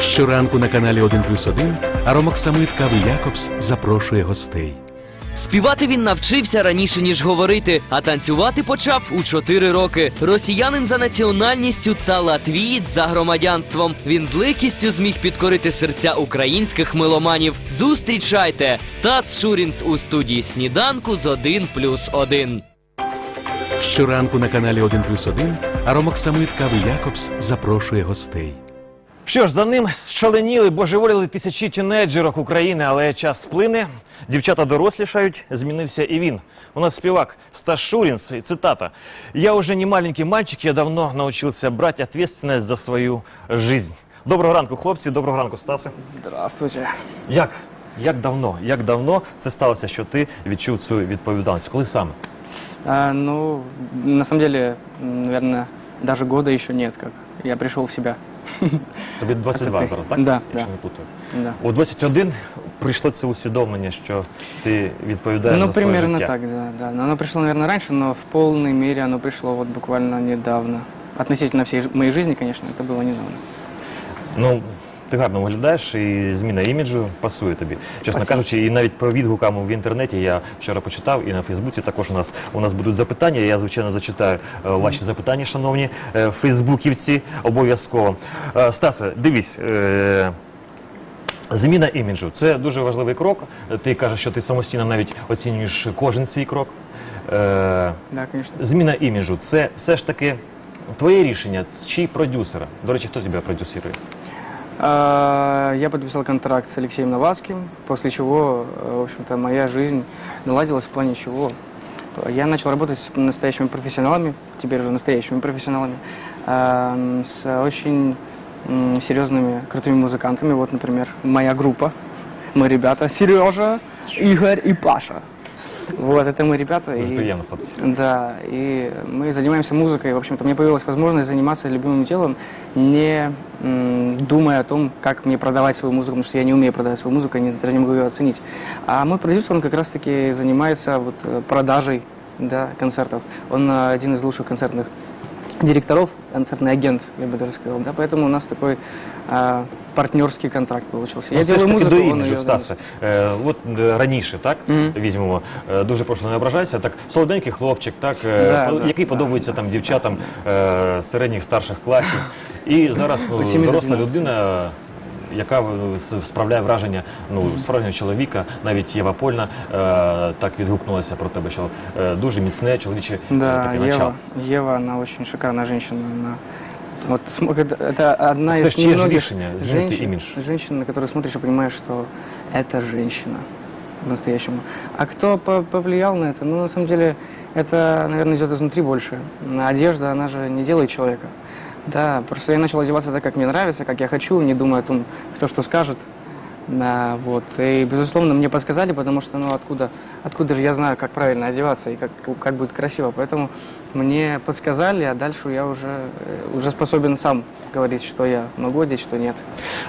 Щоранку на каналі 1 плюс 1 Аромоксамит Кави Якобс запрошує гостей. Співати він навчився раніше ніж говорити, а танцювати почав у 4 роки. Росіянин за національністю та латвієць за громадянством. Він з легкістю зміг підкорити серця українських меломанів. Зустрічайте Стас Шурінц у студії сніданку з 1 плюс 1. Щоранку на каналі 1 плюс 1 Аромоксамит Кави Якобс запрошує гостей. Що ж, за ним шаленіли, божеволіли тисячі тінейджерок України, але час сплине, дівчата дорослішають, змінився і він. У нас співак Стас Шурінс, і цитата. «Я уже не маленький мальчик, я давно научился брать ответственность за свою жизнь». Доброго ранку, хлопці, доброго ранку, Стасе. Здравствуйте. Як? Як давно? Як давно це сталося, що ти відчув цю відповідальність? Коли саме? А, ну, на самом деле, м, наверное, даже года еще нет, как я пришел в себя. Тобі 22 А ти? зараз, так? Да, Якщо да. не путаю. Да. У 21 прийшло це усвідомлення, що ти відповідаєш ну, за своє примерно життя. так, да, да. Но оно пришло, наверное, раньше, но в полной мере оно пришло вот буквально недавно. Относительно всей ж- моей жизни, конечно, это было недавно. Ну, ти гарно виглядаєш і зміна іміджу пасує тобі. Чесно Спасибо. кажучи, і навіть по відгукам в інтернеті я вчора почитав, і на Фейсбуці також у нас у нас будуть запитання. Я звичайно зачитаю е, ваші запитання, шановні е, фейсбуківці, обов'язково. Е, Стасе, дивись. Е, Зміна іміджу це дуже важливий крок. Ти кажеш, що ти самостійно навіть оцінюєш кожен свій крок. Е, Да, конечно. Зміна іміджу це все ж таки твоє рішення чи продюсера. До речі, хто тебе продюсує? А, Я подписал контракт с Алексеем Новацким, после чего, э, в общем-то, моя жизнь наладилась в плане чего. Я начал работать с настоящими профессионалами, теперь уже настоящими профессионалами, а, с очень серьезными, крутыми музыкантами. Вот, например, моя группа, мы ребята, Сережа, Игорь и Паша. Вот, это мы ребята. Дуже и- приємно, хлопці. да, и мы занимаемся музыкой. В общем-то, мне появилась возможность заниматься любимым делом, не м, думая о том, как мне продавать свою музыку, потому что я не умею продавать свою музыку, я не- даже не могу ее оценить. А мой продюсер, он как раз-таки занимается вот, э, продажей да, концертов. Он э, один из лучших концертных директоров, концертный агент, я бы даже сказал. Да, поэтому у нас такой э, партнерский контракт получился. Я Ну, все ж делаю таки музыку, до он іміджу, ее Стасе. Е, от е, раніше, так, Мгм. візьмемо, е, дуже прошу не ображайся, так, солоденький хлопчик, так, е, Да, по- да, який да. подобається там дівчатам е, середніх, старших класів. І зараз ну, По сімі до доросла 12. людина, яка е, с- справляє враження ну, справжнього чоловіка, навіть Єва Польна е, так відгукнулася про тебе, що е, дуже міцне чоловіче е, Да, таке начало. Ева, Ева, она очень шикарная женщина. Она вот см- это, это одна Это из ж чье же немногих решение, изменить женщин, имидж? женщин, на которую смотришь и понимаешь, что это женщина по-настоящему. А кто по- повлиял на это? Ну, на самом деле, это, наверное, идет изнутри больше. Одежда, она же не делает человека. Да, просто я начал одеваться так, как мне нравится, как я хочу, не думая о том, кто что скажет. Да, вот. И, безусловно, мне подсказали, потому что, ну, откуда, откуда же я знаю, как правильно одеваться и как, как будет красиво. Поэтому мне подсказали, а дальше я уже, э, уже способен сам говорить, что я могу одеть, что нет.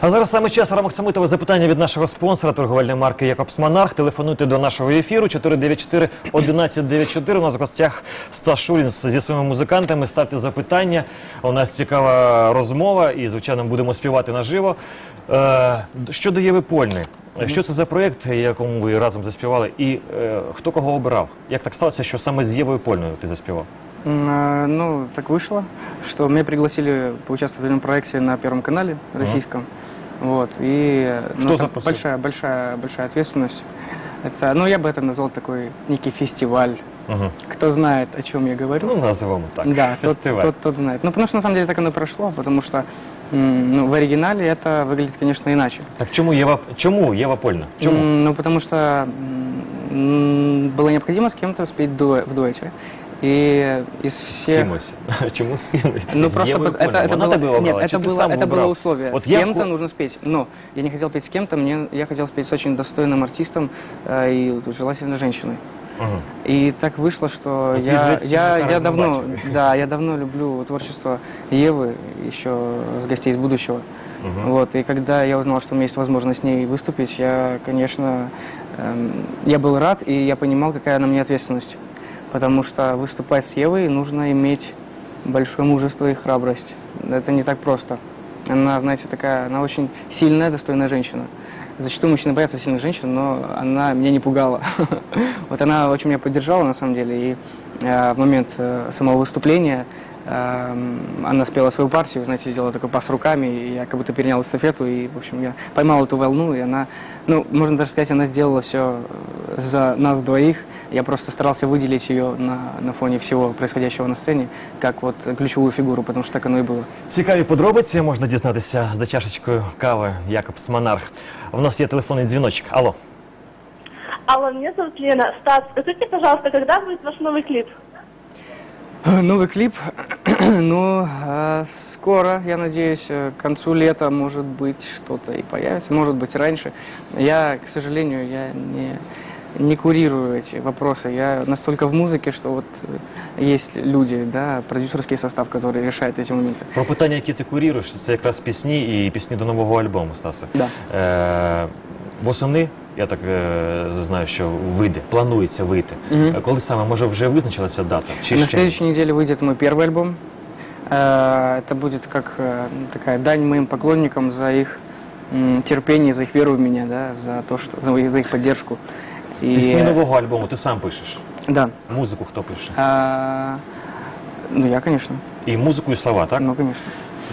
А зараз саме час рамок Самитова запитання від нашого спонсора торговельної марки Якобс Монарх. Телефонуйте до нашого ефіру 494 1194. У нас в гостях Стас зі своїми музикантами. Ставте запитання. У нас цікава розмова і, звичайно, будемо співати наживо. Е, щодо Єви Польни, що це за проєкт, якому ви разом заспівали, і е, хто кого обирав? Як так сталося, що саме з Євою Польною ти заспівав? М, э, Ну, так вышло, что меня пригласили поучаствовать в этом проекте на Первом канале российском. Вот, и э, ну, Кто это запросил? большая, большая, большая ответственность. Это, ну, я бы это назвал такой некий фестиваль. Угу. Кто знает, о чем я говорю. Ну, називаємо так. Да, тот, фестиваль. тот, тот знает. Ну, потому что на самом деле так оно и прошло, потому что м, ну, в оригинале это выглядит, конечно, иначе. Так чому Єва, чому Єва Польна? Чому? М, Ну, потому что м, было необходимо с кем-то спеть дуэ- в дуэте. И из З всех... кимось. Чому з кимось? Ну З просто Євою под- это, Польною. это Вона было, тебе нет, обрала, чи это ти было, сам это обрав? было условие. От с я кем-то ко- нужно спеть. Но я не хотел петь с кем-то, мне я хотел спеть с очень достойным артистом э, и желательно женщиной. И так вышло, что Вот я, я, я давно, да, я давно люблю творчество Евы, еще с гостей из будущего. Вот, и когда я узнал, что у меня есть возможность с ней выступить, я, конечно, эм, я был рад, и я понимал, какая на мне ответственность. Потому что выступать с Евой нужно иметь большое мужество и храбрость. Это не так просто. Она, знаете, такая, она очень сильная, достойная женщина. Зачастую мужчины боятся сильных женщин, но она меня не пугала. Вот она очень меня поддержала, на самом деле, и э, в момент э, самого выступления она спела свою партию, знаете, сделала такой пас руками, и я как будто перенял эстафету, и, в общем, я поймал эту волну, и она, ну, можно даже сказать, она сделала все за нас двоих. Я просто старался выделить ее на, на фоне всего происходящего на сцене, как вот ключевую фигуру, потому что так оно и было. Цікаві подробиці можна дізнатися за чашечкою кави Якобс Монарх. У нас є телефонний дзвіночок. Алло. Алло, меня зовут Лена. Стас, скажите, пожалуйста, когда будет ваш новый клип? Новый клип, ну, э, скоро, я надеюсь, э, к концу лета, может быть, что-то и появится, может быть, раньше. Я, к сожалению, я не, не курирую эти вопросы. Я настолько в музыке, что вот э, есть люди, да, продюсерский состав, который решает эти моменты. Про питання, які ти куріруєш, це якраз пісні і пісні до нового альбому, Стасе. Да. Е, восени, я так е, знаю, що вийде, планується вийти. Мгм. Е, Коли саме, може, вже визначилася дата? Чи На ще? следующей неделе выйдет мой первый альбом. Э, Это будет как э, такая дань моим поклонникам за их м, терпение, за их веру в меня, да, за то, что за их, за их поддержку. И, Пісні нового альбому ти сам пишеш. Да. Музику хто пише? А, ну, я, конечно. І музику, і слова, так? Ну, конечно.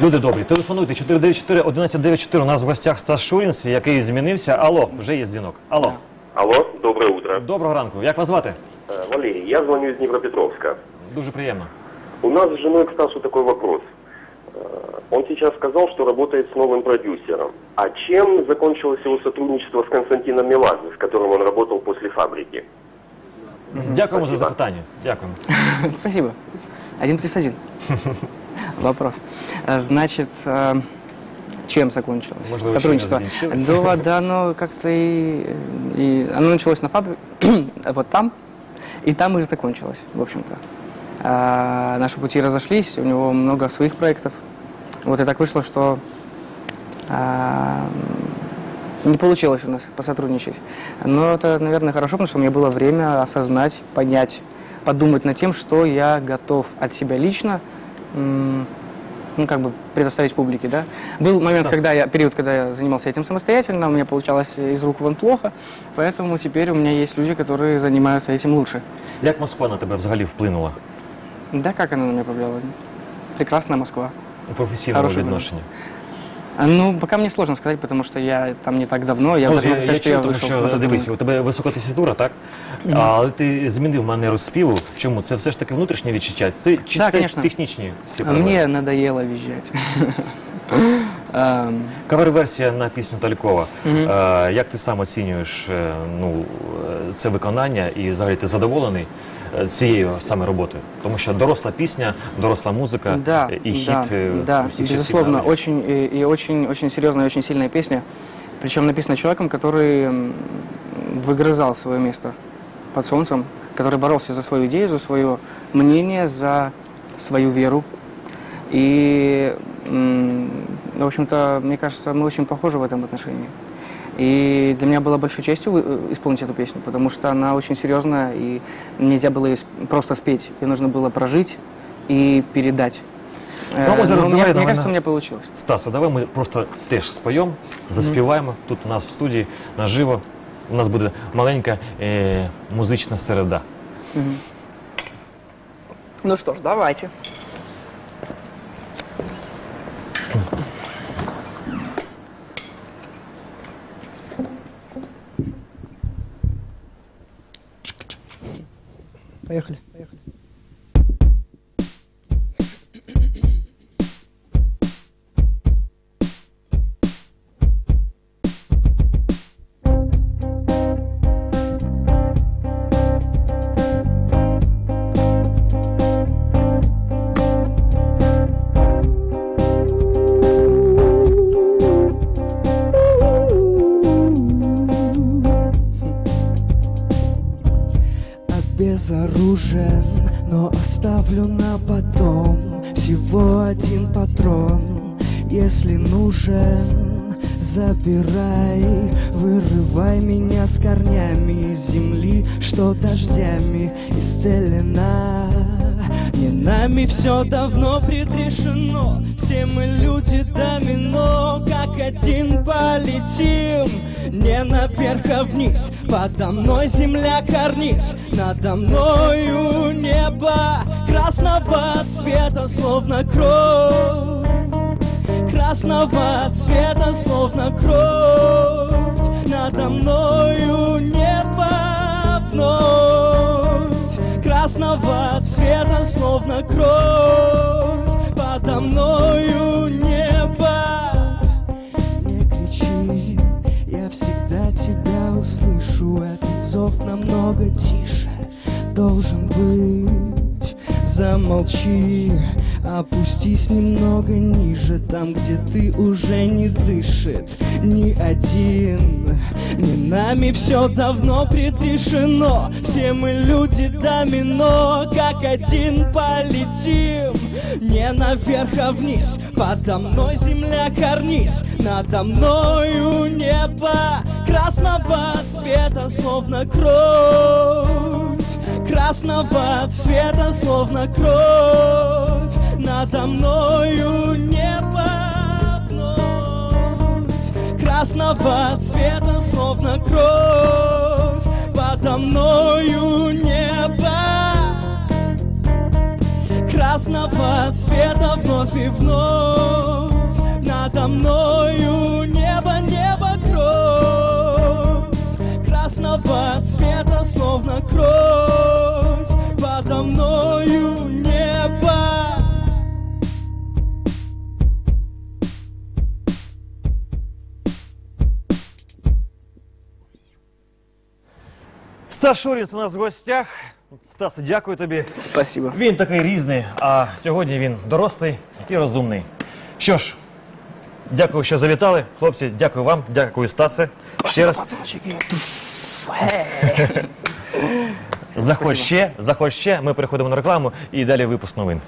Люди добрі, телефонуйте 494 1194. У нас в гостях Стас Шурінс, який змінився. Алло, вже є дзвінок. Алло, Алло, доброе утро. доброго ранку. Як вас звати? Э, Валерий, я звоню из Днепропетровска. Дуже приємно. У нас с женой к Стасу такой вопрос. Э, Он сейчас сказал, что работает с новым продюсером. А чем закончилось его сотрудничество с Константином Меладзе, с которым он работал после фабрики? Дякуємо за Спасибо. запитання. Дякуємо. Спасибо. Один плюс один. Вопрос. Э, Значит, э, чем закончилось Может, сотрудничество? Да, да, оно как-то и, и... Оно началось на фабрике, вот там, и там и закончилось, в общем-то. А, наши пути разошлись, у него много своих проектов. Вот и так вышло, что а, не получилось у нас посотрудничать. Но это, наверное, хорошо, потому что у меня было время осознать, понять, подумать над тем, что я готов от себя лично, ну, как бы предоставить публике, да. Был момент, Стас. когда я, период, когда я занимался этим самостоятельно, у меня получалось из рук вон плохо, поэтому теперь у меня есть люди, которые занимаются этим лучше. Як Москва на тебе взагалі вплинула Да, как она на меня повлияла? Прекрасная Москва. у професійному Хороший відношенні? А, Ну, пока мне сложно сказать, потому что я там не так давно. Я Ну, даже я, могу я сказать, что чув, я тому вышел що на тот дивись, рынок. у тебе висока тесітура, так? Але ти змінив манеру співу. Чому? Це все ж таки внутрішнє відчуття? Це, чи Да, це конечно. технічні всі А проблеми? Мне надоело визжать. Ам, Кавер-версія на пісню Талькова. Мгм. Е, як ти сам оцінюєш е, ну, е, це виконання і взагалі ти задоволений е, цією саме роботою? Тому що доросла пісня, доросла музика Да, е, і хіт да, е, да, всіх часів безусловно, народів. очень и, и очень, очень серьезная, очень сильная песня. Причем написана человеком, который м, выгрызал свое место под солнцем, который боролся за свою идею, за свое мнение, за свою веру. И, м, в общем-то, мне кажется, мы очень похожи в этом отношении. И для меня было большой честью э, исполнить эту песню, потому что она очень серьезная, и нельзя было ее сп- просто спеть. Ее нужно было прожить и передать. Ну, Э, мы зараз но мне, давай, мне давай кажется, на- у меня получилось. Стаса, давай ми просто теж споємо, заспіваємо тут у нас в студії наживо. У нас буде маленька е, музична середа. Ну что ж, давайте. Обезоружен, но оставлю на потом Всего один патрон, если нужен Забирай, вырывай меня с корнями из земли Что дождями исцелена. Не нами все давно предрешено Все мы люди домино Как один полетим Не наверх, а вниз. Подо мной земля карниз. Надо мною небо Красного цвета, словно кровь. Красного цвета, словно кровь. Надо мною небо вновь. Красного цвета, словно кровь. Подо мною небо намного тише. Должен быть. Замолчи, опустись немного ниже Там, где ты уже не дышит ни один. Не нами все давно предрешено. Все мы люди домино Как один полетим. Не наверх, а вниз. Подо мной земля карниз. Надо мною небо Красного цвета, словно кровь. Красного цвета, словно кровь. Надо мною небо вновь. Красного цвета, словно кровь. Подо мною небо. Красного цвета вновь и вновь. Надо мною словно кровь Подо мною небо Стас у нас в гостях. Стас, дякую тобі. Спасибо. Він такий різний, а сьогодні він дорослий і розумний. Що ж, дякую, що завітали. Хлопці, дякую вам, дякую, Стасе. Ще раз. Пацанчики. Заходь заходь ще. Ми переходимо на рекламу і далі випуск новин.